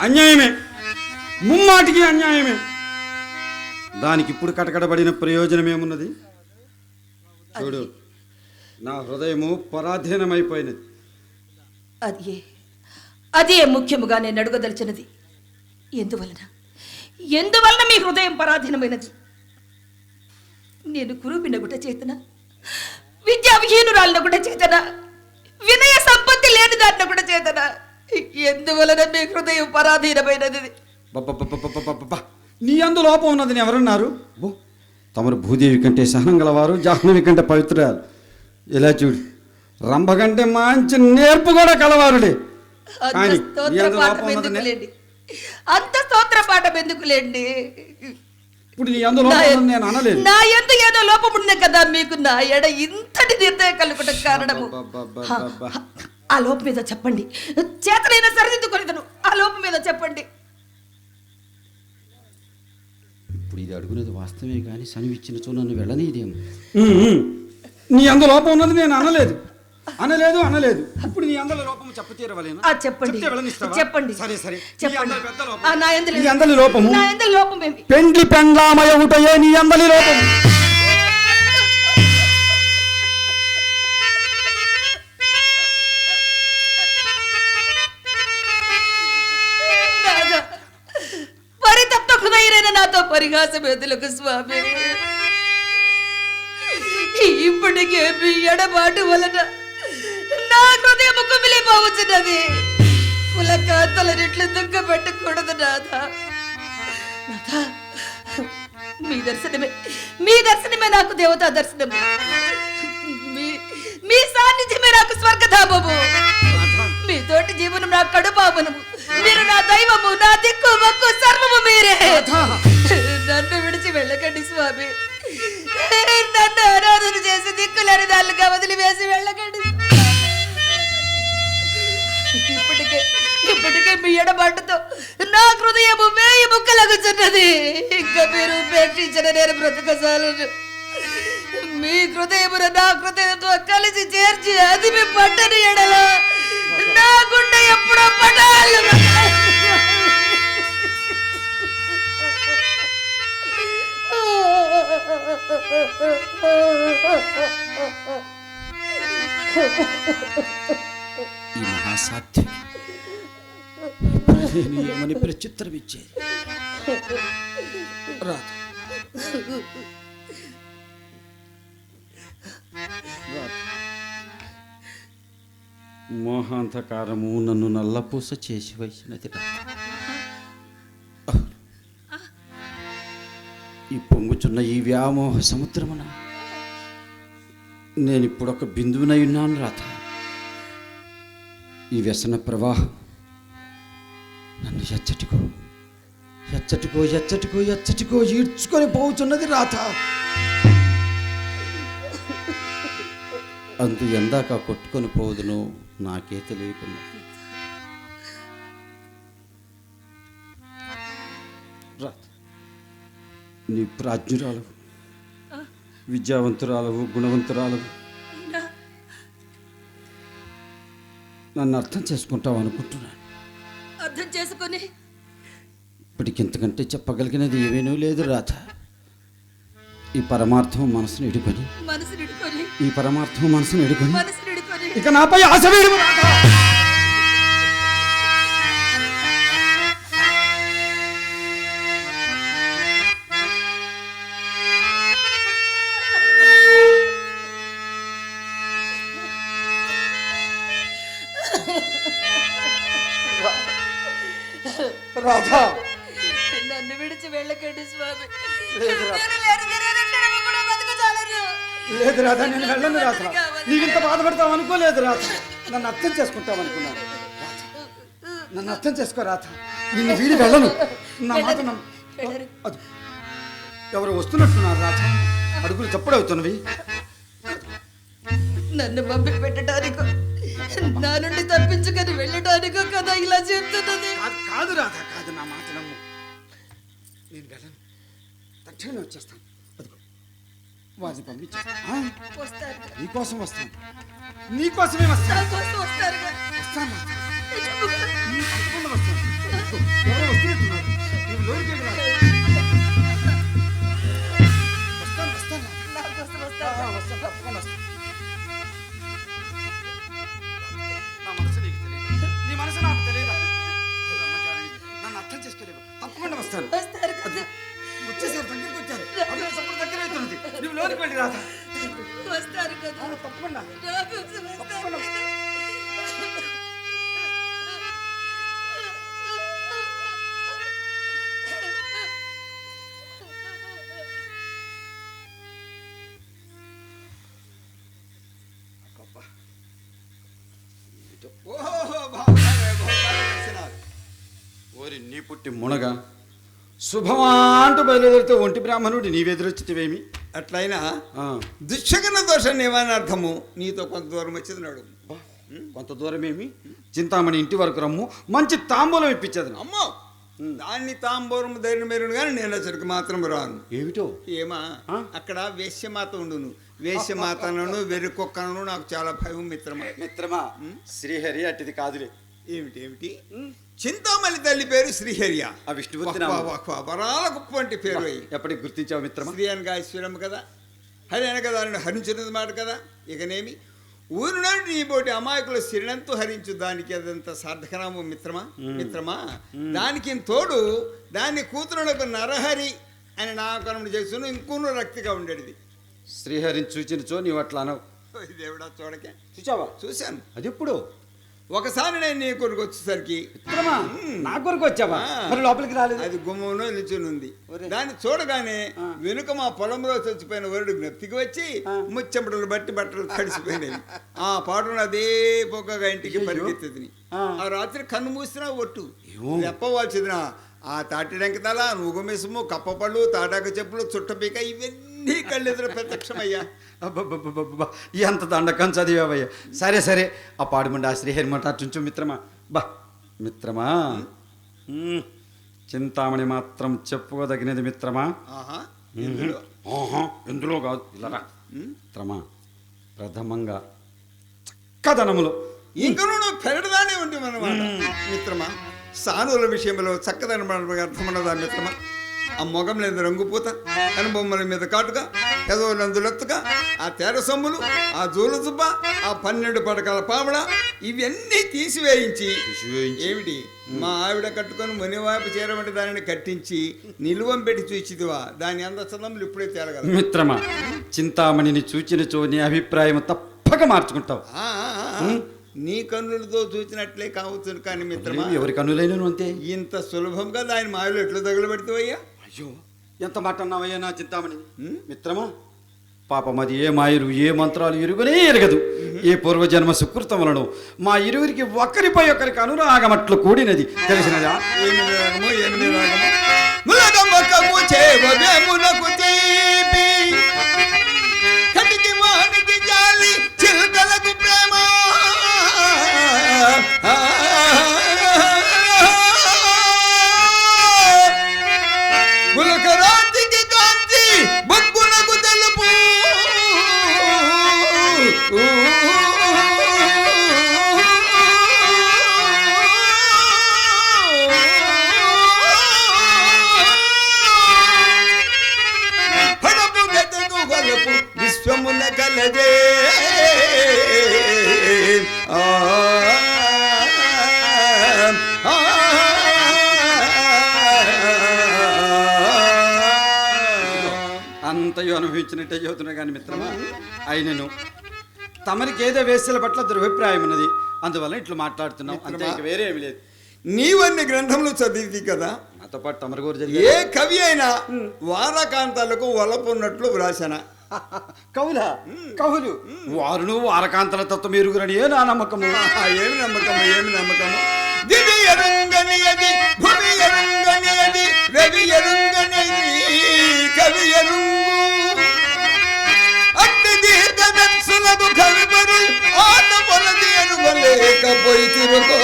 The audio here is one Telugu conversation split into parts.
అన్యాయమే. ముమ్మాటికి అన్యాయమే. దానికి ఇప్పుడు కటకడబడిన ప్రయోజనం ఏమున్నది? చూడు నా హృదయము పరాధీనమైపోయినది. అదే అదే ముఖ్యముగా నేను అడుగదలిచినది ఎందువలన? ఎందువలన మీ హృదయం పరాధీనమైనది? నేను కురూపిన గుట చేతన విద్యా విహీనురాలిన గుట చేతన వినయ సంపత్తి లేని దాన్న గుట చేతన ఎందువలన మీ హృదయం పరాధీనమైనది. నీ అందు లోపం ఉన్నదని ఎవరన్నారు? తమరు భూదేవి కంటే సహనం గలవారు జాహ్నవి కంటే పవిత్రాలు ఇలా చూడు రంభ కంటే మంచి నేర్పు కూడా కలవారుడే కానీ లోపం ఉన్నదని అంత స్తోత్ర పాఠం ఎందుకులేండి? ఇప్పుడు నీ నేను అనలేదు. నా ఎందు ఏదో లోపం ఉన్నది కదా మీకు నా ఎడ ఇంతటి నిర్దయ కలుగుట కారణము? ఆ లోపం మీద చెప్పండి. చేతనైనా సరిదిద్దుకొనిదను ఆ లోపం మీద చెప్పండి. ఇప్పుడు ఇది అడుగునేది వాస్తవమే కానీ సనివిచ్చినచో నన్ను వెళ్ళనీదేమో. నీ అందు లోపం ఉన్నది నేను అనలేదు. అనలేదు అనలేదు. ఇప్పుడు నీ అందరి లోపం చెప్ప తీరవలేనా? ఆ చెప్పండి? చెప్పండి. సరే సరే. చెప్పండి. అందరి పెద్ద లోపం. ఆ, నా ఎందు నీ అందరి లోపము. నా ఎందు లోపం ఏమి పెండ్లి పెండ్లామయ ఒకటయే నీ అందరి లోపం. నాథ, పరితప్త హృదయులైన నాతో పరిహాసం స్వామి. ఇప్పటికే ఎడబాటు వలన హృదయం కుమిలిపోవచ్చున్నది కులకాంతల రెట్లు దుఃఖ పెట్టకూడదు నాథ. నాథ మీ దర్శనమే మీ దర్శనమే నాకు దేవతా దర్శనం మీ మీ సాన్నిధ్యమే నాకు స్వర్గధామము. మీ తోటి జీవనం నా కడుపావనము మీరు నా దైవము నా దిక్కు మొక్కు సర్వము మీరే. నన్ను విడిచి వెళ్ళకండి స్వామి. నన్ను ఆరాధన చేసి దిక్కులేని దాళ్ళుగా ముక్కలగుచున్నది ఇంకా మీరు ఉపేక్షించిన నేను బ్రతకసాలను. మీ హృదయమున నా హృదయంతో కలిసి చేర్చి అది మీ పట్టని ఎడల. నా గుండె ఎప్పుడో పటాలు. ఈ మహాసాధ్యం. ఏమని ప్రచిత్రం ఇచ్చేది రాత మోహాంతకారము నన్ను నల్లపూస చేసి వచ్చినది రాత ఈ పొంగుచున్న ఈ వ్యామోహ సముద్రమున నేను ఇప్పుడు ఒక బిందువునై ఉన్నాను రాత ఈ వ్యసన ప్రవాహం నన్ను ఎచ్చటికో ఎచ్చటికో ఎచ్చటికో ఎచ్చటికో ఈడ్చుకొని పోతున్నది రాత అందు ఎందాక కొట్టుకొని పోదును నాకే తెలియకుండా. నీ ప్రాజ్ఞురాలవు విద్యావంతురాలవు గుణవంతురాలవు. నన్ను అర్థం చేసుకుంటావు అనుకుంటున్నాను అర్థం చేసుకొని ఇప్పటికింతకంటే చెప్పగలిగినది ఏమేనూ లేదు రాధ. ఈ పరమార్థం మనసును ఎడుకొని ఈ పరమార్థం మనసును ఎడుకొని ఇక నాపై ఆశ రాధా. విడిచి వెళ్ళకండి స్వామి. లేదు రాధా. నేను వెళ్ళను రాధా నీకు ఇంత బాధపడతావు అనుకోలేదు రాధా నన్ను అర్థం చేసుకుంటావు అనుకున్నాను. నన్ను అర్థం చేసుకో రాధా నిన్ను వీడి వెళ్ళను. నా మాట. అది. ఎవరు వస్తున్నట్టున్నారు రాధా అడుగులు చప్పుడవుతున్నవి. నన్ను పంపి పెట్టడానికో నా నుండి తప్పించుకొని వెళ్ళడానికో కదా ఇలా చెప్తున్నది. కాదు రాధా కాదు నా మాట. నేను వెళ్ళను. తక్షణమే వచ్చేస్తాను. అదిగో. వారిని పంపించేస్తాను. నీకోసం వస్తాను. నీకోసమే వస్తాను. నా. వస్తాను. తప్పకుండా వస్తాను. ఎవరో వస్తున్నట్టున్నారు. లోనికి. వస్తాను వస్తాను. వస్తాను తప్పకుండా వస్తాను. మనసు నీకు తెలియదు. నీ మనసు నాకు అర్థం చేసుకోలేవు తప్పకుండా వస్తాను. వస్తారు కదా. వచ్చేసారు దగ్గరికి వచ్చారు. అదే సప్పుడు దగ్గర అవుతున్నది. నువ్వు లోనికి వెళ్ళి రాదా? వస్తారు కదా. తప్పకుండా. కదా. ఓహో దర్శనాలు. ఓరి నీ పుట్టి మునగ? శుభమా అంటూ బయలుదేరితే ఒంటి బ్రాహ్మణుడు నీవెదురొచ్చితివేమి అట్లయినా ఆ, దుశ్శకన దోష నివారణార్థము నీతో కొంత దూరం వచ్చేది నాడు. కొంత దూరమేమి? చింతామణి ఇంటి వరకు రమ్ము మంచి తాంబూలం ఇప్పించదు. అమ్మో! దాన్ని తాంబూరం ధైర్యం మెరును కానీ నేను అసలుకి మాత్రం రాను. ఏమిటో? ఏమా? అక్కడ వేశ్యమాత ఉండును. వేశ్యమాతలను వెర్రికొక్కను నాకు చాలా భయం మిత్రమా? మిత్రమా? శ్రీహరి అట్టిది కాదులే. ఏమిటి ఏమిటి? చింతామణి తల్లి పేరు శ్రీహరియ ఆ విష్ణుమూర్తి నామం. వరాల గొప్ప వంటి పేరు ఎప్పటికి గుర్తించావు మిత్రమా? స్త్రీ అనగా ఐశ్వర్యం కదా. హరి అనగా దానిని హరించినది మాట కదా. ఇకనేమి? ఊరు నుండి నీ పోటీ అమాయకుల శిరణంతో హరించు దానికి అదంత సార్థకనామం మిత్రమా? మిత్రమా? దానికి తోడు దాని కూతురులకు నరహరి అని నామకరణం చేస్తున్న ఇంకొన్ని రక్తిగా ఉండేది. శ్రీహరిని చూచినచో నీవు అట్లా అనవు. దేవుడా చూడకే. చూచావా? చూశాను. అది ఎప్పుడు ఒకసారి నేను నీ కొరకు వచ్చేసరికి నా కొరకు వచ్చావా. మరి లోపలికి రాలేదు అది గుమ్మంలో నిల్చుని ఉంది. దాన్ని చూడగానే. వెనుక మా పొలంలో చచ్చిపోయిన వరుడు జ్ఞప్తికి వచ్చి. ముచ్చెంపటలు బట్టి బట్టలు తడిసిపోయినాయి ఆ పాటను అదే పొగగా ఇంటికి. పరిగెత్తింది ఆ. రాత్రి కన్ను మూసినా ఒట్టు. చెప్పవలసిందిన ఆ తాటిడెంకతల నూగమెసము కప్పపళ్ళు తాటాకు చెప్పులు చుట్టపీక ఇవన్నీ కళ్ళెదురు ప్రత్యక్షమయ్యా. అబ్బబ్బబ్బబ్బబ్బా, ఎంత దండకం చదివావయ్యా. సరే సరే. ఆ పాడుమండి ఆ శ్రీహరి మాట చుంచు మిత్రమా. బా మిత్రమా. చింతామణి మాత్రం చెప్పుకోదగినది మిత్రమా. ఎందులో? కాదు. ఇలా. మిత్రమా ప్రథమంగా చక్కదనములు. ఇంకను నువ్వు పెరడదానే ఉండేవన్నమాట మిత్రమా సానుల విషయంలో చక్కదనం అర్థమన్నదా మిత్రమా? ఆ మొగం లేదు రంగుపూత కనుబొమ్మల మీద కాటుగా పెదవులందులెత్తుగా ఆ తెర సొమ్ములు ఆ జూలు జుబ్బ ఆ పన్నెండు పడకల పావడ ఇవన్నీ తీసివేయించి. ఏమిటి? మా ఆవిడ కట్టుకొని మునివాపు చేరవంటి దానిని కట్టించి నిలువం పెట్టి చూచిదివా దాని అందచందములు ఇప్పుడే తేలగలవు. మిత్రమా చింతామణిని చూచినచో నీ అభిప్రాయం తప్పక మార్చుకుంటావు. నీ కన్నులతో చూసినట్లే కావచ్చు కానీ మిత్రమా. ఎవరి కన్నులైనను అంతే? ఇంత సులభంగా దాని మాయలు ఎట్లా తగులబెడతావయ్యా? అయ్యో ఎంత మాట అన్నావయ్యా నా చింతామణి మిత్రమా పాపం అది ఏ మాయరు ఏ మంత్రాలు ఎరుగునే ఎరగదు. ఏ పూర్వజన్మ సుకృతములను మా ఇరువురికి ఒకరిపై ఒకరికి అనురాగమట్లు కూడినది. తెలిసినదా? తీపి. కటికి జాలి విశ్వమున ఆ అనుభవించినట్టే చదువుతున్నా కానీ మిత్రమా అయినను తమరికి ఏదో వేసల పట్ల దురభిప్రాయం ఉన్నది అందువల్ల ఇట్లా మాట్లాడుతున్నాం అంతే వేరే ఏమి లేదు నీవన్ని గ్రంథములు చదివి కదా నాతో పాటు తమరు గురించి ఏ కవి అయినా వారకాంతాలకు వలపున్నట్లు వ్రాసన కవుల కవులు వారును వారకాంతల తత్వం ఎరుగురని ఏ నా నమ్మకము? ఏమి నమ్మకము ఏమి నమ్మకము? దివి ఎరుంగని అది భూమి ఎరుంగని అది రవి ఎరుంగని కవి ఎరుంగు. అట్టి దీర్ఘదర్శులకు కవిపరు ఆట పొలది ఎరుగలేకపోయి తిరుగో.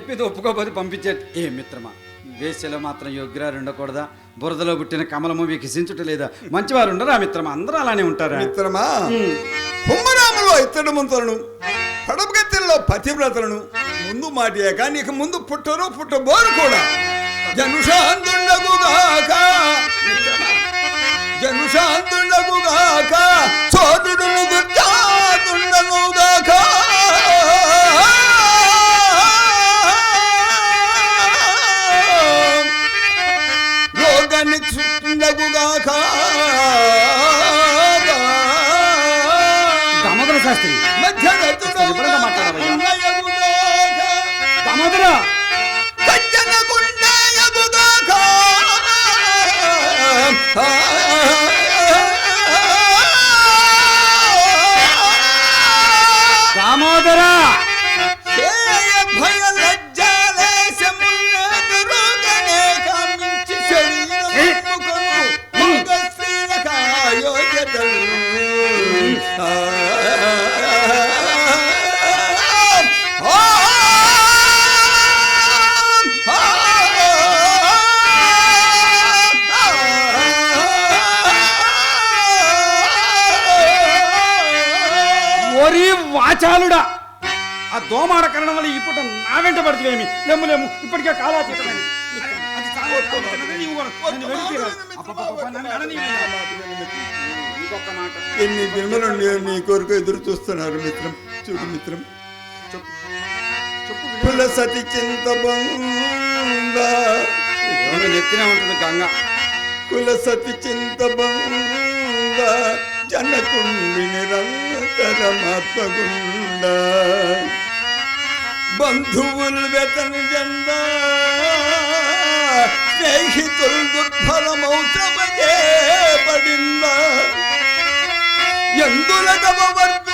చెప్పేది ఒప్పుకోబోది పంపించే ఏ మిత్రమా వేసలో మాత్రం యోగ్యురాలు ఉండకూడదా? బురదలో పుట్టిన కమలము వికసించుట లేదా మంచివారు ఉండరా మిత్రమా? అందరూ అలానే ఉంటారా? మిత్రమా కుంభరాములో ఇత్తడి ముంతలను పడపగత్తెల్లో పతివ్రతలను ముందు మాటియాక నీకు ముందు పుట్టరు పుట్టబోరు కూడా. జనుషాందుండగుగాక మిత్రమా, జనుషాందుండగుగాక వాచాలుడా ఆ దోమాడ కరణం వల్ల ఈ పూట నా వెంట పడుతువేమి లేము లేము. ఇప్పటికే కాలాతీతమైంది. ఎన్ని నీ కొరకు ఎదురు చూస్తున్నారు మిత్రం. చూడు మిత్రం. కుల సతి చింత నెత్తినే ఉంటుంది గంగ. కుల సతి చింత జనకుండి నిరంతరమాత్మగుండ బంధువులు వెతను జెండ. స్నేహితులు దుర్ఫలమౌతమజే పడిందా ఎందుల గవ వర్గ